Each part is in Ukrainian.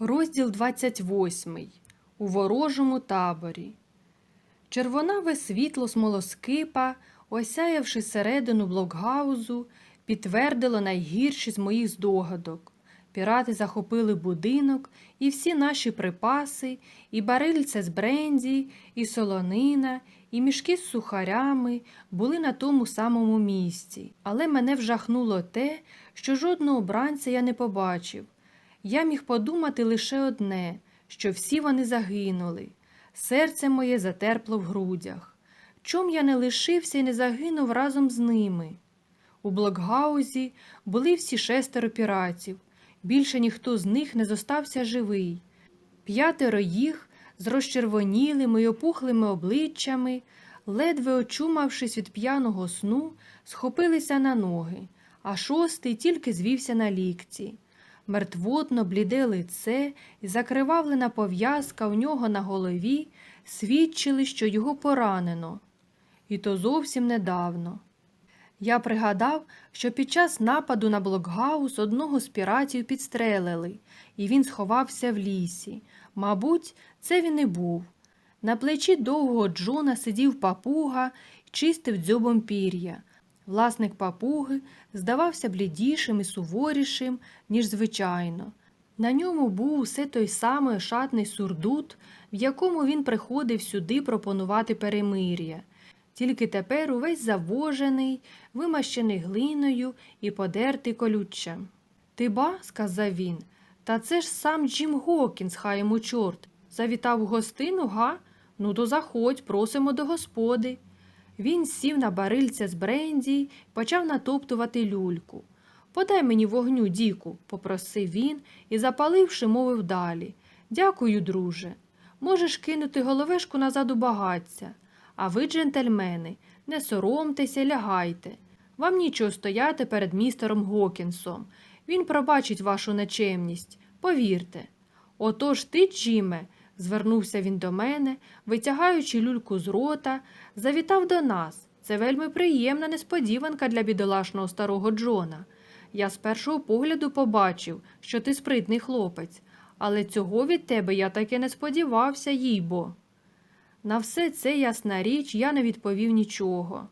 Розділ 28. У ворожому таборі. Червонаве світло смолоскипа, осяявши середину блокгаузу, підтвердило найгірші з моїх здогадок. Пірати захопили будинок, і всі наші припаси, і барильце з бренді, і солонина, і мішки з сухарями були на тому самому місці. Але мене вжахнуло те, що жодного бранця я не побачив. Я міг подумати лише одне, що всі вони загинули. Серце моє затерпло в грудях. Чом я не лишився і не загинув разом з ними? У блокгаузі були всі шестеро піратів. Більше ніхто з них не зостався живий. П'ятеро їх з розчервонілими й опухлими обличчями, ледве очумавшись від п'яного сну, схопилися на ноги, а шостий тільки звівся на лікті. Мертвотно бліде лице і закривавлена пов'язка у нього на голові свідчили, що його поранено. І то зовсім недавно. Я пригадав, що під час нападу на блокгаус одного з піратів підстрелили, і він сховався в лісі. Мабуть, це він і був. На плечі довгого Джона сидів папуга і чистив дзьобом пір'я. Власник папуги здавався блідішим і суворішим, ніж звичайно. На ньому був усе той самий ошатний сурдут, в якому він приходив сюди пропонувати перемир'я. Тільки тепер увесь завожений, вимащений глиною і подертий колюччям. Ти ба, сказав він, та це ж сам Джим Гокінс, хай йому чорт. Завітав у гостину, га? Ну, то заходь, просимо до господи. Він сів на барильця з бренді й почав натоптувати люльку. Подай мені вогню, Діку, попросив він і, запаливши, мовив далі. Дякую, друже. Можеш кинути головешку назад у багаття. А ви, джентльмени, не соромтеся, лягайте. Вам нічого стояти перед містером Гокінсом. Він пробачить вашу нечемність, повірте. Отож ти, Джиме, звернувся він до мене, витягаючи люльку з рота, завітав до нас. Це вельми приємна несподіванка для бідолашного старого Джона. Я з першого погляду побачив, що ти спритний хлопець, але цього від тебе я таки не сподівався, їй-бо. На все це, ясна річ, я не відповів нічого.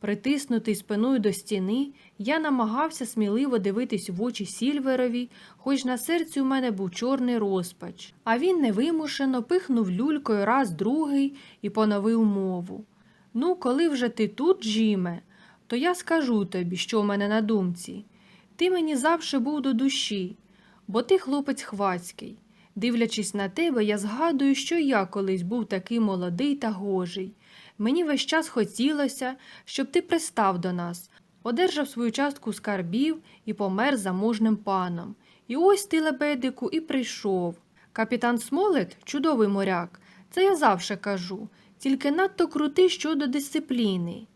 Притиснутий спиною до стіни, я намагався сміливо дивитись в очі Сільверові, хоч на серці у мене був чорний розпач, а він невимушено пихнув люлькою раз другий і поновив мову. Ну, коли вже ти тут, Джиме, то я скажу тобі, що в мене на думці. Ти мені завше був до душі, бо ти хлопець хвацький. Дивлячись на тебе, я згадую, що я колись був такий молодий та гожий. Мені весь час хотілося, щоб ти пристав до нас, одержав свою частку скарбів і помер заможним паном. І ось ти, лебедику, і прийшов. Капітан Смолет чудовий моряк, це я завше кажу, тільки надто крутий щодо дисципліни.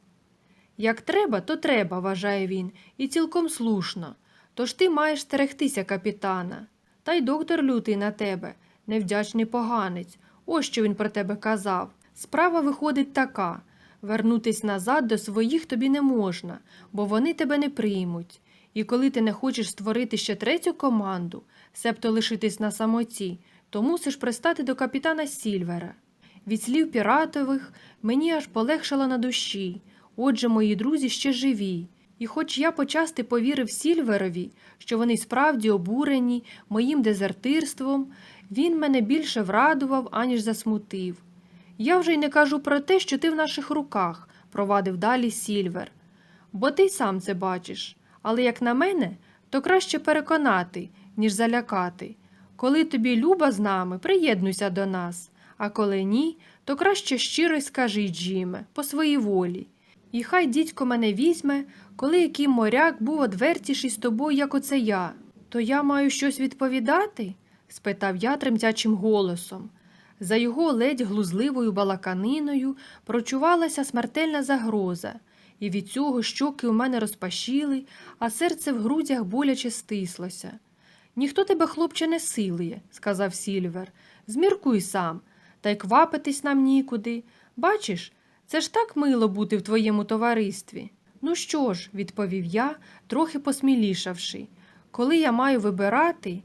Як треба, то треба, вважає він, і цілком слушно. Тож ти маєш стерегтися, капітана. Та й доктор лютий на тебе, невдячний поганець. Ось що він про тебе казав. Справа виходить така вернутись назад до своїх тобі не можна, бо вони тебе не приймуть. І коли ти не хочеш створити ще третю команду, себто лишитись на самоті, то мусиш пристати до капітана Сільвера. Від слів піратових мені аж полегшало на душі. Отже, мої друзі ще живі. І хоч я почасти повірив Сільверові, що вони справді обурені моїм дезертирством, він мене більше врадував, аніж засмутив. Я вже й не кажу про те, що ти в наших руках, провадив далі Сільвер. Бо ти й сам це бачиш. Але, як на мене, то краще переконати, ніж залякати. Коли тобі люба з нами, приєднуйся до нас, а коли ні, то краще щиро й скажи, Джиме, по своїй волі. І хай дідько мене візьме, коли який моряк був одвертіший з тобою, як оце я. То я маю щось відповідати? спитав я тремтячим голосом. За його ледь глузливою балаканиною прочувалася смертельна загроза, і від цього щоки у мене розпашіли, а серце в грудях боляче стислося. Ніхто тебе, хлопче, не силує, сказав Сільвер. Зміркуй сам, та й квапитись нам нікуди. Бачиш, це ж так мило бути в твоєму товаристві. Ну що ж, відповів я, трохи посмілішавши, коли я маю вибирати,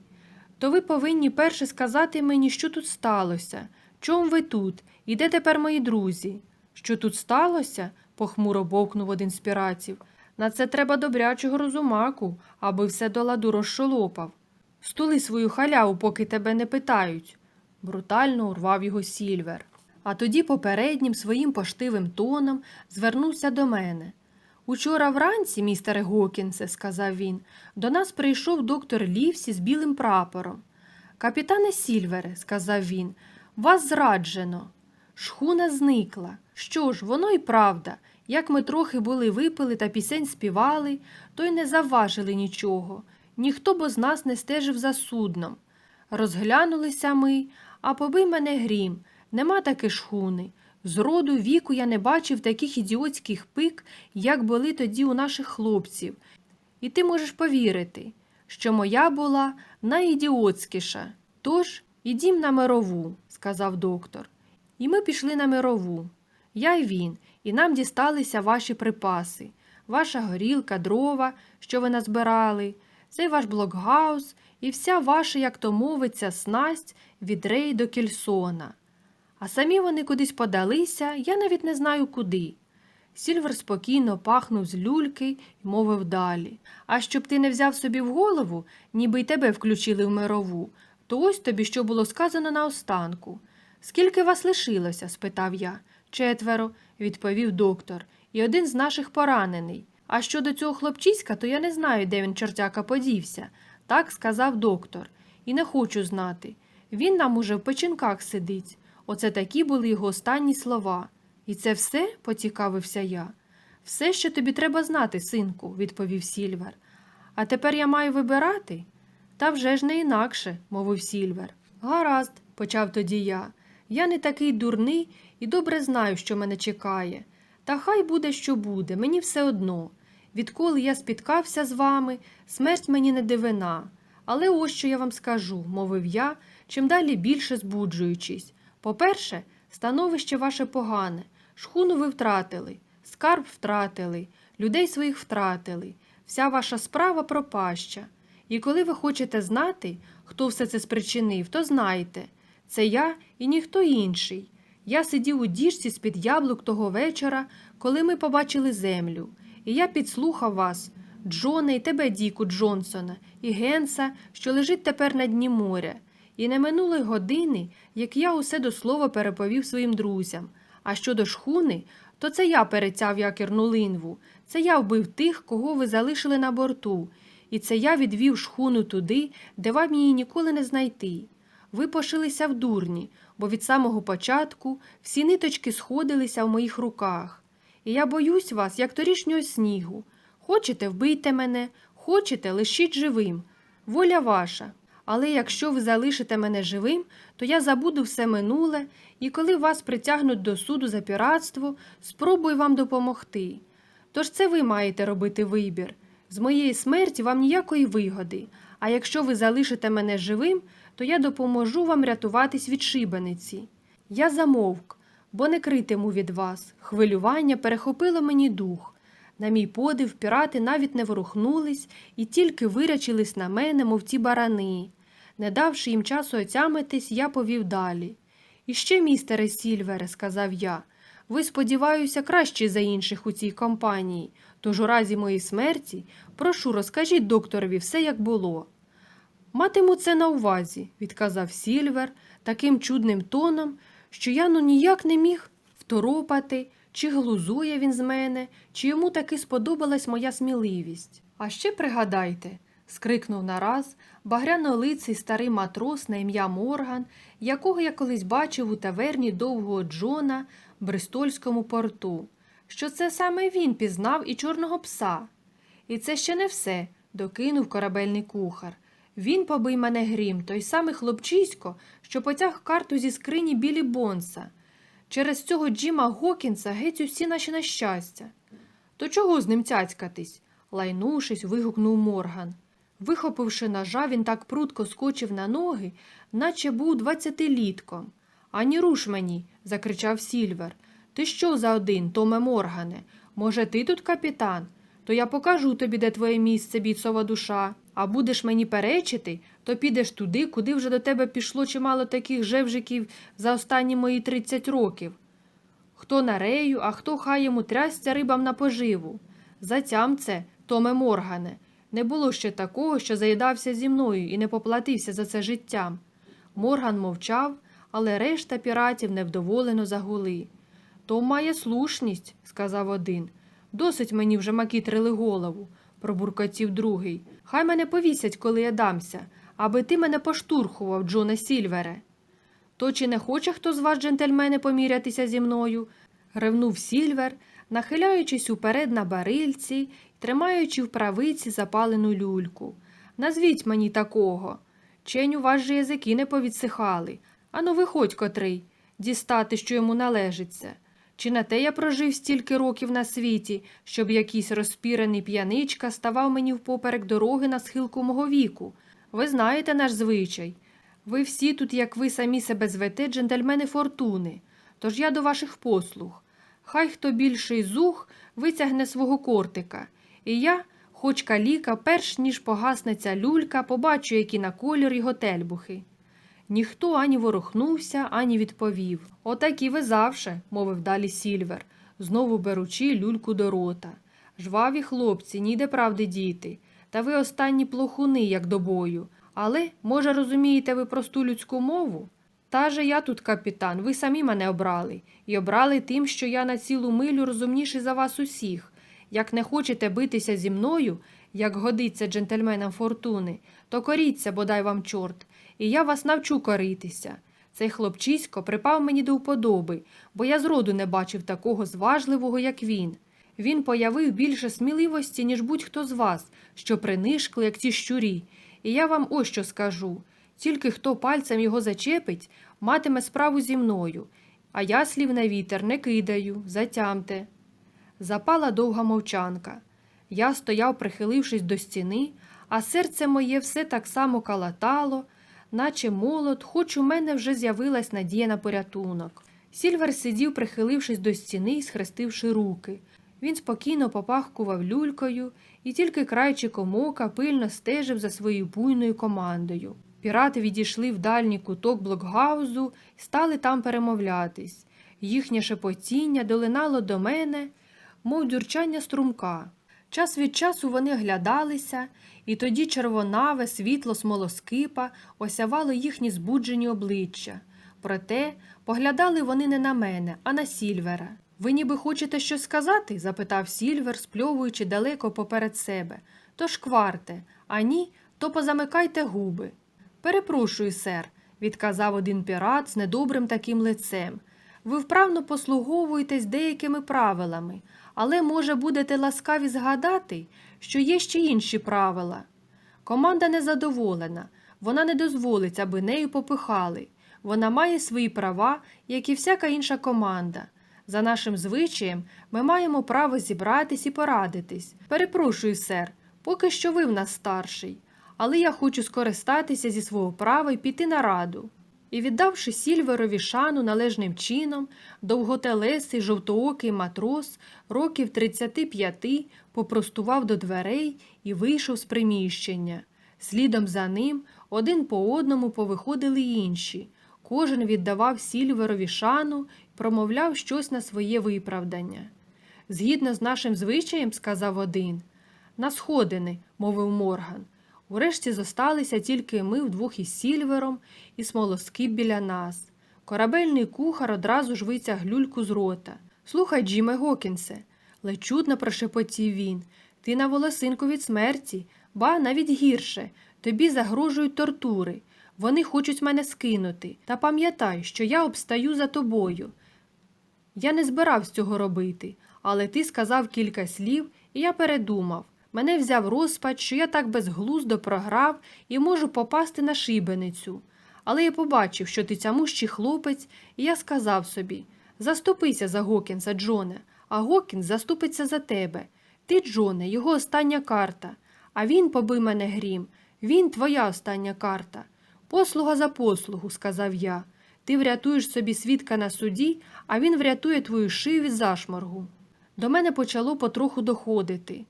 то ви повинні перше сказати мені, що тут сталося. Чом ви тут? І де тепер мої друзі? Що тут сталося? похмуро бовкнув один з піратів. На це треба добрячого розумаку, аби все до ладу розшолопав. Стули свою халяву, поки тебе не питають, брутально урвав його Сільвер. А тоді попереднім своїм поштивим тоном звернувся до мене. Учора вранці, містере Гокінсе, сказав він, до нас прийшов доктор Лівсі з білим прапором. Капітане Сільвере, сказав він, вас зраджено. Шхуна зникла. Що ж, воно й правда. Як ми трохи були випили та пісень співали, то й не завважили нічого. Ніхто бо з нас не стежив за судном. Розглянулися ми, а побий мене грім. Нема таки шхуни. З роду віку я не бачив таких ідіотських пик, як були тоді у наших хлопців. І ти можеш повірити, що моя була найідіотськіша. Тож ідім на мирову, сказав доктор. І ми пішли на мирову. Я й він, і нам дісталися ваші припаси, ваша горілка, дрова, що ви назбирали, цей ваш блокгаус і вся ваша, як то мовиться, снасть від рей до кельсона. А самі вони кудись подалися, я навіть не знаю куди. Сільвер спокійно пахнув з люльки й мовив далі. А щоб ти не взяв собі в голову, ніби й тебе включили в мирову, то ось тобі що було сказано наостанку. Скільки вас лишилося? спитав я. Четверо, відповів доктор, і один з наших поранений. А щодо цього хлопчиська, то я не знаю, де він чортяка подівся. Так сказав доктор. І не хочу знати. Він нам уже в печінках сидить. Оце такі були його останні слова. І це все? поцікавився я. Все, що тобі треба знати, синку, відповів Сільвер. А тепер я маю вибирати? Та вже ж не інакше, мовив Сільвер. Гаразд, почав тоді я. Я не такий дурний і добре знаю, що мене чекає. Та хай буде, що буде, мені все одно. Відколи я спіткався з вами, смерть мені не дивина. Але ось що я вам скажу, мовив я, чим далі більше збуджуючись. По-перше, становище ваше погане, шхуну ви втратили, скарб втратили, людей своїх втратили, вся ваша справа пропаща. І коли ви хочете знати, хто все це спричинив, то знайте. Це я і ніхто інший. Я сидів у діжці з-під яблук того вечора, коли ми побачили землю, і я підслухав вас, Джоне і тебе, Діку Джонсона, і Генса, що лежить тепер на дні моря. І не минулої години, як я усе до слова переповів своїм друзям. А щодо шхуни, то це я перецяв якірну линву, це я вбив тих, кого ви залишили на борту, і це я відвів шхуну туди, де вам її ніколи не знайти. Ви пошилися в дурні, бо від самого початку всі ниточки сходилися в моїх руках. І я боюсь вас, як торішнього снігу. Хочете, вбийте мене, хочете, лишіть живим. Воля ваша. Але якщо ви залишите мене живим, то я забуду все минуле, і коли вас притягнуть до суду за піратство, спробую вам допомогти. Тож це ви маєте робити вибір. З моєї смерті вам ніякої вигоди, а якщо ви залишите мене живим, то я допоможу вам рятуватись від шибениці. Я замовк, бо не критиму від вас. Хвилювання перехопило мені дух. На мій подив, пірати навіть не ворухнулись і тільки вирячились на мене, мов ті барани. Не давши їм часу отямитись, я повів далі. І ще, містере Сільвере, сказав я, ви, сподіваюся, кращі за інших у цій компанії, тож у разі моєї смерті, прошу, розкажіть докторові все, як було. Матиму це на увазі, відказав Сільвер таким чудним тоном, що я ну ніяк не міг второпати, чи глузує він з мене, чи йому таки сподобалась моя сміливість. А ще пригадайте, скрикнув нараз багрянолиций старий матрос на ім'я Морган, якого я колись бачив у таверні довгого Джона в Бристольському порту, що це саме він пізнав і чорного пса. І це ще не все, докинув корабельний кухар. Він побий мене грім, той самий хлопчисько, що потяг карту зі скрині білі бонса. Через цього Джима Гокінса геть усі наші нещастя. То чого з ним цяцькатись? лайнувшись, вигукнув Морган. Вихопивши ножа, він так прудко скочив на ноги, наче був двадцятилітком. Ані руш мені, закричав Сільвер. Ти що за один, Томе Моргане? Може, ти тут капітан? То я покажу тобі, де твоє місце, бійцова душа. А будеш мені перечити, то підеш туди, куди вже до тебе пішло чимало таких жевжиків за останні мої 30 років. Хто на рею, а хто хай йому трясця рибам на поживу. Затям це, Томе Моргане, не було ще такого, що заїдався зі мною і не поплатився за це життям. Морган мовчав, але решта піратів невдоволено загули. Том має слушність, сказав один. Досить мені вже макітрили голову, пробуркотів другий. Хай мене повісять, коли я дамся, аби ти мене поштурхував, Джоне Сільвере. То чи не хоче хто з вас, джентльмени, помірятися зі мною? ревнув Сільвер, нахиляючись уперед на барильці тримаючи в правиці запалену люльку. Назвіть мені такого. Чень у вас же язики не повідсихали. Ану, виходь котрий, дістати, що йому належиться. Чи на те я прожив стільки років на світі, щоб якийсь розпірений п'яничка ставав мені впоперек дороги на схилку мого віку? Ви знаєте наш звичай. Ви всі тут, як ви самі себе звете, джентльмени фортуни. Тож я до ваших послуг. Хай хто більший зух витягне свого кортика. І я, хоч каліка, перш ніж погасне ця люлька, побачу, які на колір його тельбухи. Ніхто ані ворухнувся, ані відповів. Отакі ви завше, мовив далі Сільвер, знову беручи люльку до рота. Жваві хлопці, ніде правди діти. Та ви останні плохуни, як до бою. Але, може, розумієте ви просту людську мову? Та же я тут капітан, ви самі мене обрали, і обрали тим, що я на цілу милю розумніший за вас усіх. Як не хочете битися зі мною, як годиться джентльменам фортуни, то коріться, бодай вам чорт, і я вас навчу коритися. Цей хлопчисько припав мені до вподоби, бо я зроду не бачив такого зважливого, як він. Він появив більше сміливості, ніж будь-хто з вас, що принишкли, як ті щурі. І я вам ось що скажу. Тільки хто пальцем його зачепить, матиме справу зі мною, а я слів на вітер не кидаю, затямте. Запала довга мовчанка. Я стояв, прихилившись до стіни, а серце моє все так само калатало, наче молот, хоч у мене вже з'явилась надія на порятунок. Сільвер сидів, прихилившись до стіни і схрестивши руки. Він спокійно попахкував люлькою і тільки крайчиком ока пильно стежив за своєю буйною командою. Пірати відійшли в дальній куток блокгаузу і стали там перемовлятись. Їхнє шепотіння долинало до мене, мов дюрчання струмка. Час від часу вони глядалися, і тоді червонаве світло смолоскипа осявало їхні збуджені обличчя. Проте поглядали вони не на мене, а на Сільвера. Ви ніби хочете щось сказати? запитав Сільвер, спльовуючи далеко поперед себе. Тож кварте, а ні, то позамикайте губи. Перепрошую, сер, відказав один пірат з недобрим таким лицем. Ви вправно послуговуєтесь деякими правилами, але, може, будете ласкаві згадати, що є ще інші правила. Команда незадоволена, вона не дозволить, аби нею попихали. Вона має свої права, як і всяка інша команда. За нашим звичаєм, ми маємо право зібратись і порадитись. Перепрошую, сер, поки що ви в нас старший, але я хочу скористатися зі свого права і піти на раду. І, віддавши Сільверові шану належним чином, довготелесий жовтоокий матрос років 35 попростував до дверей і вийшов з приміщення. Слідом за ним один по одному повиходили інші. Кожен віддавав Сільверові шану і промовляв щось на своє виправдання. Згідно з нашим звичаєм, сказав один. На сходини, мовив Морган. Урешті зосталися тільки ми вдвох із Сільвером і смолоскип біля нас. Корабельний кухар одразу ж витяг люльку з рота. Слухай, Джіме Гокінсе, ледь чутно прошепотів він. Ти на волосинку від смерті, ба навіть гірше. Тобі загрожують тортури. Вони хочуть мене скинути. Та пам'ятай, що я обстаю за тобою. Я не збирався цього робити, але ти сказав кілька слів, і я передумав. Мене взяв розпач, що я так безглуздо програв і можу попасти на шибеницю. Але я побачив, що ти цямущий хлопець, і я сказав собі заступися за Гокінса, Джоне, а Гокінс заступиться за тебе. Ти, Джоне, його остання карта. А він побив мене грім. Він твоя остання карта. Послуга за послугу, сказав я. Ти врятуєш собі свідка на суді, а він врятує твою шию від зашморгу. До мене почало потроху доходити.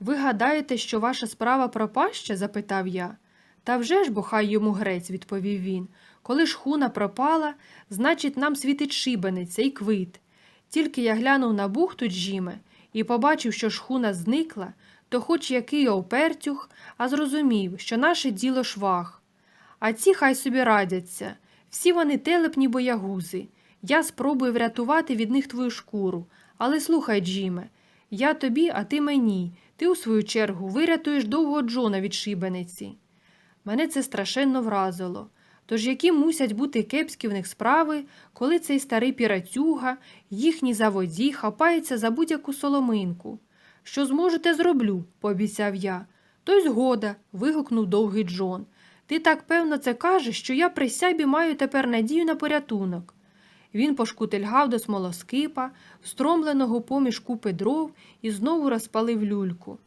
Ви гадаєте, що ваша справа пропаща? запитав я. Та вже ж, бо хай йому грець, відповів він. Коли шхуна пропала, значить, нам світить шибениця і квит. Тільки я глянув на бухту Джіме і побачив, що шхуна зникла, то хоч який опертюх, а зрозумів, що наше діло швах. А ці хай собі радяться. Всі вони телепні боягузи. Я спробую врятувати від них твою шкуру. Але слухай, Джіме, я тобі, а ти мені. Ти, у свою чергу, вирятуєш довго Джона від шибениці. Мене це страшенно вразило. Тож які мусять бути кепські в них справи, коли цей старий пірацюга, їхній заводі, хапається за будь-яку соломинку. Що зможете, зроблю, пообіцяв я. То й згода. вигукнув довгий Джон. Ти так певно це кажеш, що я при сябі маю тепер надію на порятунок. Він пошкутильгав до смолоскипа, встромленого поміж купи дров, і знову розпалив люльку.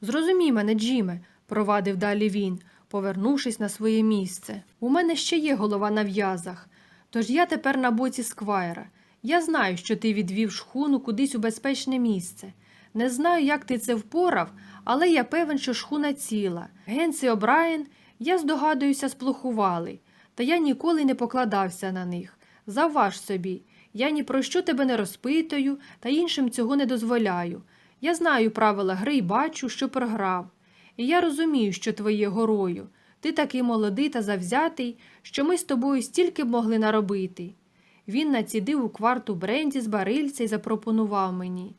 Зрозумій мене, Джиме, провадив далі він, повернувшись на своє місце. У мене ще є голова на в'язах, тож я тепер на боці сквайра. Я знаю, що ти відвів шхуну кудись у безпечне місце. Не знаю, як ти це впорав, але я певен, що шхуна ціла. Генс і Обраєн, я здогадуюся, сплохували, та я ніколи не покладався на них. Завваж собі, я ні про що тебе не розпитую та іншим цього не дозволяю. Я знаю правила гри і бачу, що програв. І я розумію, що твоє горою. Ти такий молодий та завзятий, що ми з тобою стільки б могли наробити. Він націдив у кварту бренді з барильця і запропонував мені.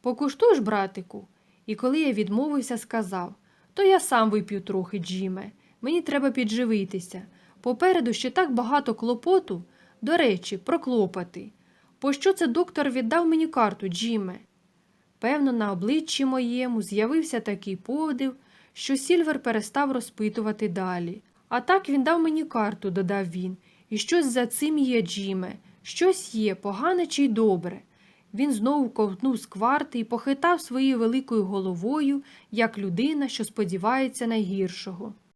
Покуштуєш, братику? І коли я відмовився, сказав то я сам вип'ю трохи, Джіме. Мені треба підживитися. Попереду ще так багато клопоту. До речі, про клопоти. Пощо це доктор віддав мені карту, Джіме? Певно, на обличчі моєму з'явився такий подив, що Сільвер перестав розпитувати далі. А так він дав мені карту, додав він, і щось за цим є, Джіме, щось є, погане чи й добре. Він знову ковтнув з кварти і похитав своєю великою головою, як людина, що сподівається найгіршого.